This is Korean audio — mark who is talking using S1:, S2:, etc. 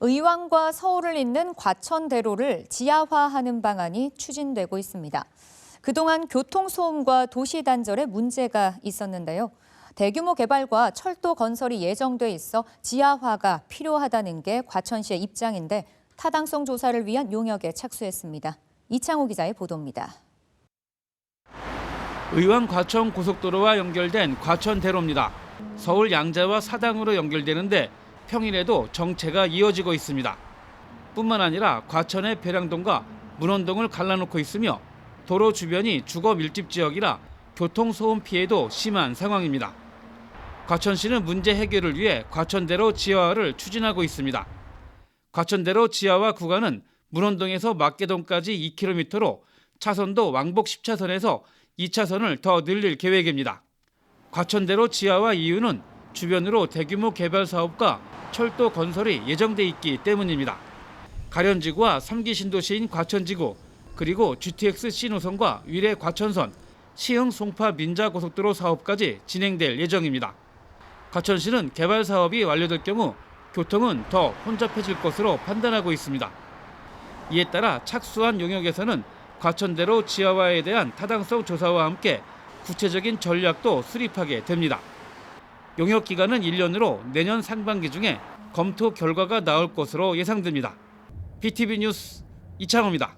S1: 의왕과 서울을 잇는 과천대로를 지하화하는 방안이 추진되고 있습니다. 그동안 교통소음과 도시 단절에 문제가 있었는데요. 대규모 개발과 철도 건설이 예정돼 있어 지하화가 필요하다는 게 과천시의 입장인데 타당성 조사를 위한 용역에 착수했습니다. 이창호 기자의 보도입니다.
S2: 의왕 과천 고속도로와 연결된 과천대로입니다. 서울 양재와 사당으로 연결되는데 평일에도 정체가 이어지고 있습니다. 뿐만 아니라 과천의 배량동과 문원동을 갈라놓고 있으며 도로 주변이 주거 밀집 지역이라 교통 소음 피해도 심한 상황입니다. 과천시는 문제 해결을 위해 과천대로 지하화를 추진하고 있습니다. 과천대로 지하화 구간은 문원동에서 막계동까지 2km로 차선도 왕복 10차선에서 2차선을 더 늘릴 계획입니다. 과천대로 지하화 이유는 주변으로 대규모 개발 사업과 철도 건설이 예정돼 있기 때문입니다. 가련지구와 3기 신도시인 과천지구 그리고 GTX 신호선과 위례 과천선, 시흥 송파 민자 고속도로 사업까지 진행될 예정입니다. 과천시는 개발 사업이 완료될 경우 교통은 더 혼잡해질 것으로 판단하고 있습니다. 이에 따라 착수한 용역에서는 과천대로 지하화에 대한 타당성 조사와 함께 구체적인 전략도 수립하게 됩니다. 용역 기간은 1년으로 내년 상반기 중에 검토 결과가 나올 것으로 예상됩니다. BTV 뉴스 이창호입니다.